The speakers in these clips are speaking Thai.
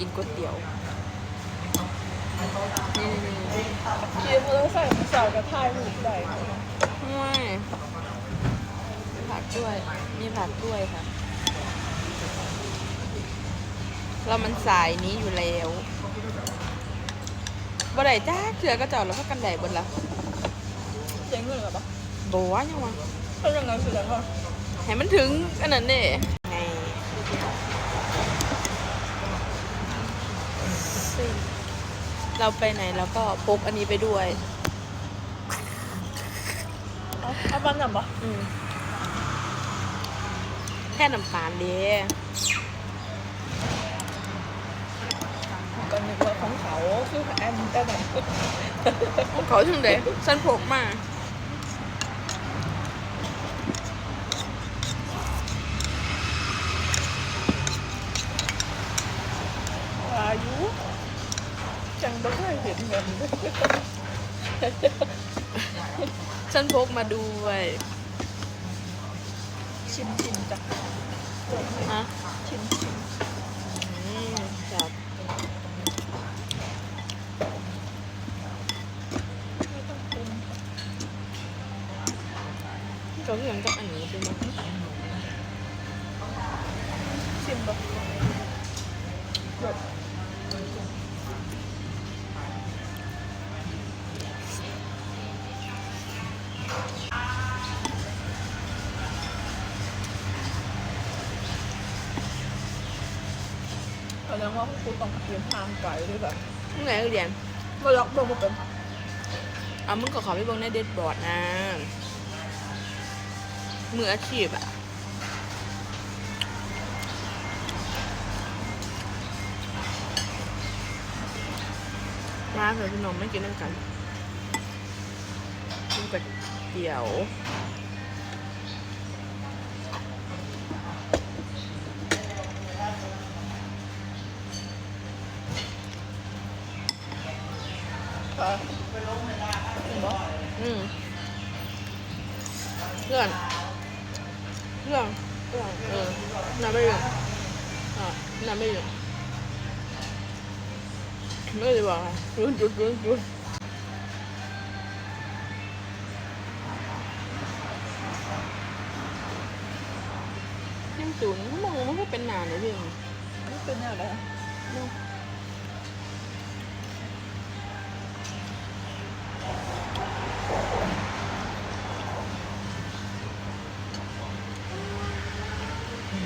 กินก๋วยเตี๋ยวนี่นี่นี่ขี่มอเตอร์ไซค์มาสาวกับถ่ายรูปได้ไม่ผักด้วย มีผักด้วยค่ะ เรามันสายนี้อยู่แล้วบ่ได้จ้าเถื่อก็เจ้าแล้วก็กันได้เบนละเสียงเงินหรือเปล่าบว่ยังวะถ้าอย่างนั้นแสดงว่าให้มันถึงอันนั้นเด้ไง เราไปไหนเราก็พกอันนี้ไปด้วย เอาเอาบ้านนำปะอืมแค่น้ำตาลเด้ก็นึกว่าของเขาคือแอนแต่แบบของเขาถึงเด้ฉันพกมาอายุจังไม่เคยเห็นเงินเลย ฉันพกมาด้วย ชิมชิมจ้ะฮะชิมชิมอืมจับไม่ต้องปรุงเขาเรื่องกับอันนี้เป็นมั้งชิมแบบ แบบแสดงว่าพวกกูต้องเตรียมทางไกลด้วยแบบมึงไหนเรียนมาล็อกตัวมาเป็นเอามึงก็ขอไปเบิ่งในเดดบอร์ดนะมืออาชีพอะมาเถอะพี่น้องไม่กินน้ำกันกินก๋วย เตี๋ยวค่ะเห็นปะอืมเพื่อนเพื่อนเพื่อนเออน้ำไม่อยู่อะน้ำไม่อยู่ไม่ได้บอกค่ะจุดจุดจุดจุด จุนมองมันก็เป็นหนาเลยพี่นี่เป็นอะไร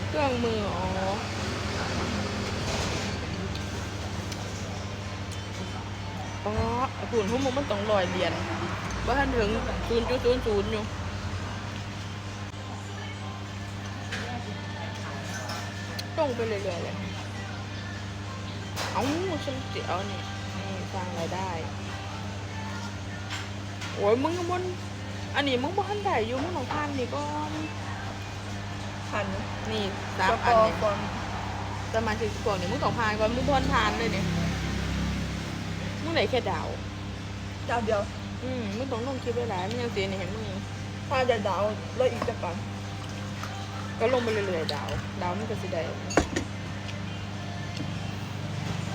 เครื่องมืออ๋ออ๋อหุ่นพวกมึงมันต้องลอยเหรียญว่าทันถึงศูนย์จุดศูนย์ศูนย์อยู่ ตรงไปเรื่อยๆเลย เอาฉันจะเอานี่นี่สร้างรายได้ โอ้ยมึงก็บนอันนี้มึงบ่ทันได้อยู่มึงต้องพันนี่ก่อนพันนี่สามสอันกอเนี่ยร์ก่อนสมาชิกพวกนี่มึงต้องพานก่อนมึงบ่ทันทานเลยเนี่ยมึงไหนแค่ดาวเจ้าเดียว อืมมึงต้องลงคลิปไว้หลายมึงยังเสียนี่เห็นมึงถ้าจะดาวแล้วอีกจะปัน ก็ลงไปเรื่อยๆดาว ดาวมันก็สิได้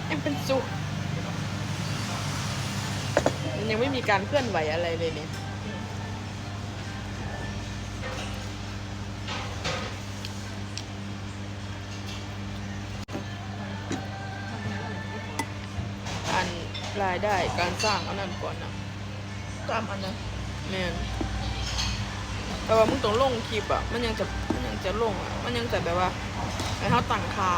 ยังเป็นสุขมันยังไม่มีการเคลื่อนไหวอะไรเลยเนี่ยอันรายได้การสร้างอันนั้นก่อนนะตามอันนั้นแม่นแต่ว่ามึงต้องลงคลิปอะ มันยังจะมันยัง จะลงอะมันยังจะแบบว่าไอ้เขาตั้งคา